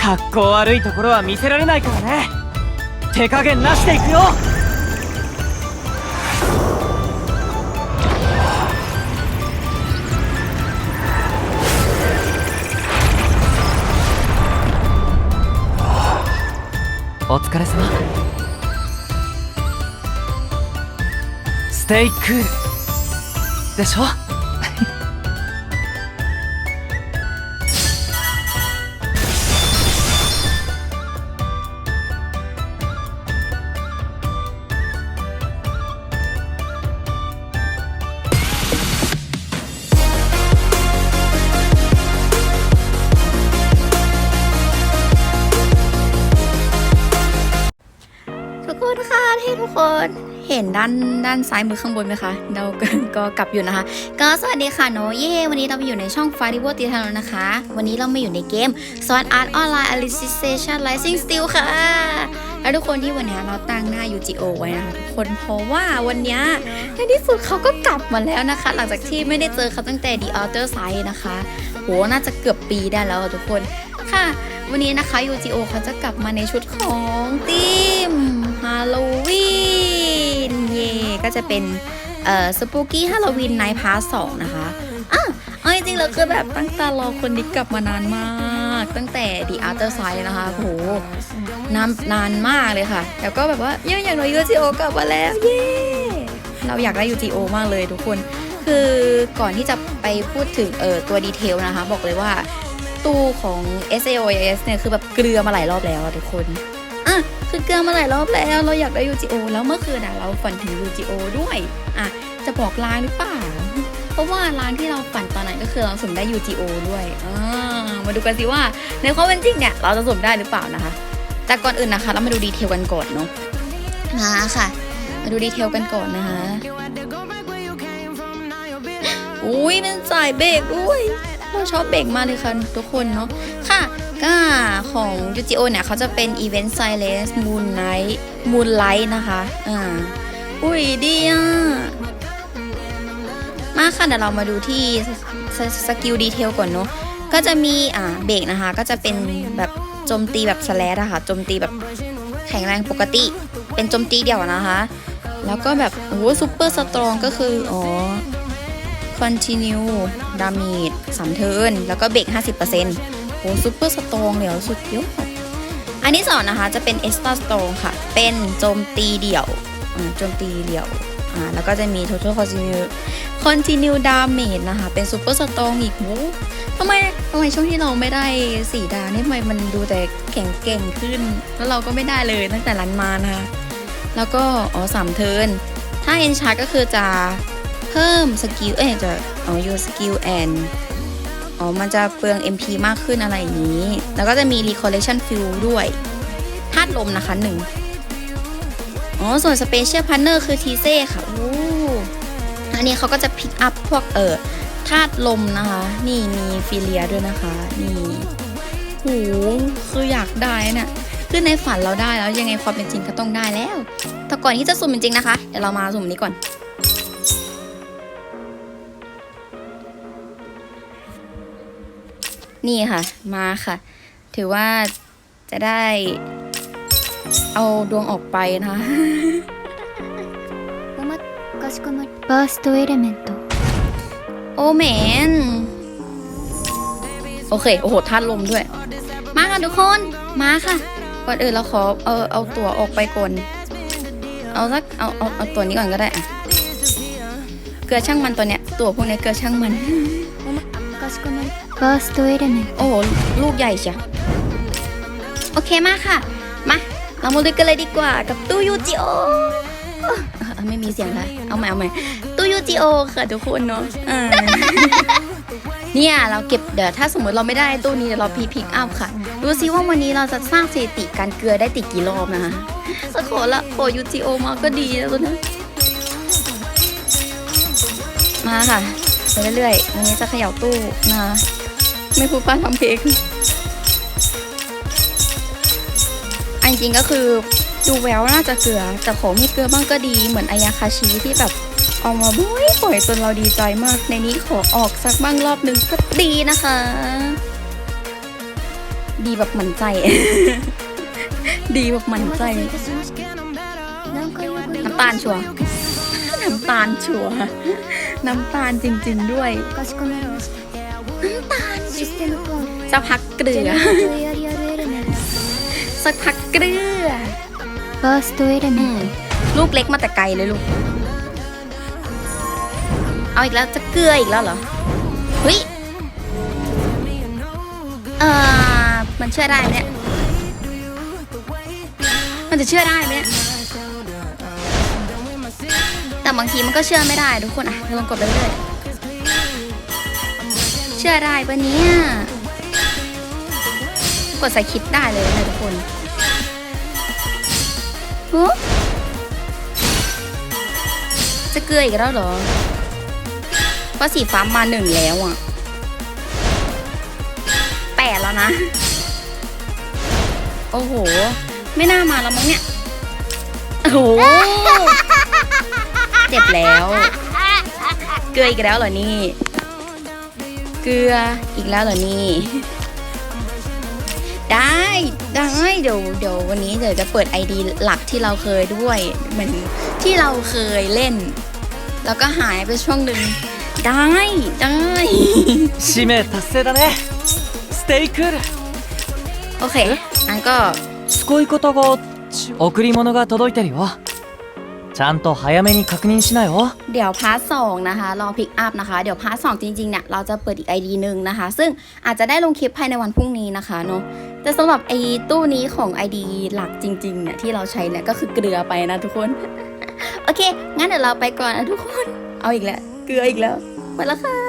かっこ悪いところは見せられないからね。手加減なしでいくよ。お疲れ様。ステイクール。でしょ？ คนค่ะที่ทุกคนเห็นด้านด้านซ้ายมือข้างบนไหมคะเราก็ก็กลับอยู่นะคะ ก็สวัสดีค่ะโนเย่วันนี้เรามาอยู่ในช่อง f i r e w o r d ตีทานนะคะ วันนี้เรามาอยู่ในเกม Sword Art Online Alicization Rising Steel ค่ะ แล้วทุกคนที่วันนี้เราตั้งหน้า UGO ไว้นะคะทุกคนเพราะว่าวันนี้ในที่สุดเขาก็กลับมาแล้วนะคะ หลังจากที่ไม่ได้เจอเขาตั้งแต่ The Outer Side นะคะ โหน่าจะเกือบปีได้แล้วอะทุกคนค่ะ วันนี้นะคะ UGO เขาจะกลับมาในชุดของทีม ฮาโลวีนเย่ก็จะเป็นเอ่อสปูกี้ฮาโลวีนไนท์พาร์สองนะคะอะเอาจริงๆแล้วคือแบบตั้งตารอคนนี้กลับมานานมาก ตั้งแต่ The Outer Side นะคะโหนานนานมากเลยค่ะ แล้วก็แบบว่าเยังอย่างน้อย UGO กลับมาแล้วเย่เราอยากได้ UGO มากเลยทุกคน คือก่อนที่จะไปพูดถึงเออตัวดีเทลนะคะ บอกเลยว่าตู้ของ SAOS เนี่ย คือแบบเกลือมาหลายรอบแล้วทุกคน คือเกลือมาหลายรอบแล้วเราอยากได้ UGO แล้วเมื่อคืนอะเราฝันถึง UGO ด้วยอะจะบอกร้านหรือเปล่า เพราะว่าร้านที่เราฝันตอนนั้นก็คือเราสุ่มได้ UGO ด้วยอ่ามาดูกันสิว่าในความเป็นจริงเนี่ยเราจะสุ่มได้หรือเปล่านะคะ แต่ก่อนอื่นนะคะ เรามาดูดีเทลกันก่อนเนาะมาค่ะ มาดูดีเทลกันก่อนนะคะอุ้ยเป็นสายเบรกด้วยเราชอบเบรกมากเลยค่ะทุกคนเนาะค่ะ ก็ของยูจิโอเนี่ยเขาจะเป็นอีเวนต์ไซเลสมูนไนท์มูนไลท์นะคะอ่าอุ้ยดีอะมาค่ะเดี๋ยวเรามาดูที่สสกิลดีเทลก่อนเนาะก็จะมีอ่าเบรกนะคะ ก็จะเป็นแบบโจมตีแบบสแลดอะค่ะโจมตีแบบแข็งแรงปกติ เป็นโจมตีเดี่ยวนะคะ แล้วก็แบบโอ้โหซูเปอร์สตรองก็คือ อ๋อ continue damage สามเทิร์นแล้วก็เบรก50% โอ้ซูเปอร์สตองเลยเหรอสุดยอดอันที่สองนะคะจะเป็น extra strong ค่ะ เป็นโจมตีเดี่ยวโจมตีเดี่ยวอ่าแล้วก็จะมี total continue continue damage นะคะ เป็น super strong อีกโอ้ทำไมทำไมช่วงที่เราไม่ได้สีดาวนี่ทำไมมันดูแต่แข็งเก่งขึ้น แล้วเราก็ไม่ได้เลยตั้งแต่รันมานะคะ แล้วก็อ๋อสามเทินถ้า e n c h a r ก็คือจะเพิ่มสกิลเอ้ยจะอ๋อ u สกิลแอน อ๋อ มันจะเปลือง MP มากขึ้นอะไรอย่างนี้ แล้วก็จะมี recollection fuel ด้วยธาตุลมนะคะหนึ่งอ๋อ ส่วน special partner คือทีเซ่ค่ะโอ้อันนี้เขาก็จะพิกอัพพวกเออธาตุลมนะคะ นี่มีฟิเลียด้วยนะคะ นี่โหคืออยากได้นี่ยคือในฝันเราได้แล้วยังไงความเป็นจริงก็ต้องได้แล้ว แต่ก่อนที่จะสุ่มจริงๆนะคะ เดี๋ยวเรามาสุ่มนี้ก่อน นี่ค่ะ มาค่ะ ถือว่าจะได้เอาดวงออกไปนะคะ おまかしこまりバーストエレメント โอแมน โอเค โอ้โหธาตุลมด้วย มาค่ะทุกคน มาค่ะ ก่อนอื่นเราขอเอาเอาตัวออกไปก่อน เอาสักเอาเอาเอาตัวนี้ก่อนก็ได้อะเกลือช่างมันตัวเนี้ย ตัวพวกเนี้ยเกลือช่างมัน か しこまりバーストエレメン โอ้โห ลูกใหญ่จ้ะโอเคมากค่ะ มา เรามาดูกันเลยดีกว่ากับตู้ยูจิโอเอ่อไม่มีเสียงค่ะ เอาใหม่เอาใหม่ตู้ยูจิโอค่ะทุกคนเนาะอ่า เนี่ยเราเก็บเดี๋ยวถ้าสมมติเราไม่ได้ตู้นี้เดี๋ยวเราพีพิกอัพค่ะ ดูซิว่าวันนี้เราจะสร้างสถิติการเกลือได้ติดกี่รอบนะคะสักขอละขอยูจิโอมาก็ดีแล้วนะ มาค่ะ ไปเรื่อยๆ อันนี้จะเขย่าตู้นะไม่พูดป้าทำเพลงอันจริงก็คือดูแววน่าจะเกลือแต่ของมีเกลือบ้างก็ดีเหมือนอายาคาชีที่แบบออกมาบ่อยปล่อยจนเราดีใจมาก ในนี้ขอออกสักบ้างรอบหนึ่งก็ดีนะคะ ดีแบบหมั่นใจ ดีแบบหมั่นใจ น้ำตาลชัวน้ำตาลชัว น้ำตาลจริง ๆ ด้วยน้ำตาลจะพักเกลือラルสักพักเกลือバーストエレメントลูกเล็กมาแต่ไกลเลยลูก เอาอีกแล้วจะเกลืออีกแล้วเหรอเฮ้ยเออมันเชื่อได้ไหมเนี่ย มันจะเชื่อได้ไหม แต่บางทีมันก็เชื่อไม่ได้ทุกคนอะลองกดไปเรื่อยๆเชื่อได้ปะเนี่ย กดใส่คลิปได้เลยนะทุกคนโอ้จะเกลืออีกแล้วเหรอเพราะสีฟ้ามาหนึ่งแล้วอะแปดแล้วนะ โอ้โห ไม่น่ามาแล้วมั้งเนี่ย โอ้โห เจ็บแล้ว เกลืออีกแล้วเหรอนี่ เกลืออีกแล้วเหรอนี่ ได้ได้เดี๋ยวเดี๋ยววันนี้เดี๋ยวจะเปิด ID หลักที่เราเคยด้วยเหมือนที่เราเคยเล่น แล้วก็หายไปช่วงหนึ่งได้ได้ 使命達成だねステイクール โอเคงั้นก็ すごいことがち贈り物が届いてるよ ちゃんと早めに確認しなよ เดี๋ยวพาร์ทสองนะคะรอพิกอัพนะคะ เดี๋ยวพาร์ทสองจริงๆเนี่ยเราจะเปิดอีก ID หนึ่งนะคะ ซึ่งอาจจะได้ลงคลิปภายในวันพรุ่งนี้นะคะเนาะแต่สำหรับไอ้ตู้นี้ของ ID หลักจริงๆเนี่ยที่เราใช้เนี่ยก็คือเกลือไปนะทุกคน โอเค งั้นเดี๋ยวเราไปก่อนนะทุกคน เอาอีกแล้ว เกลืออีกแล้วไปแล้วค่ะ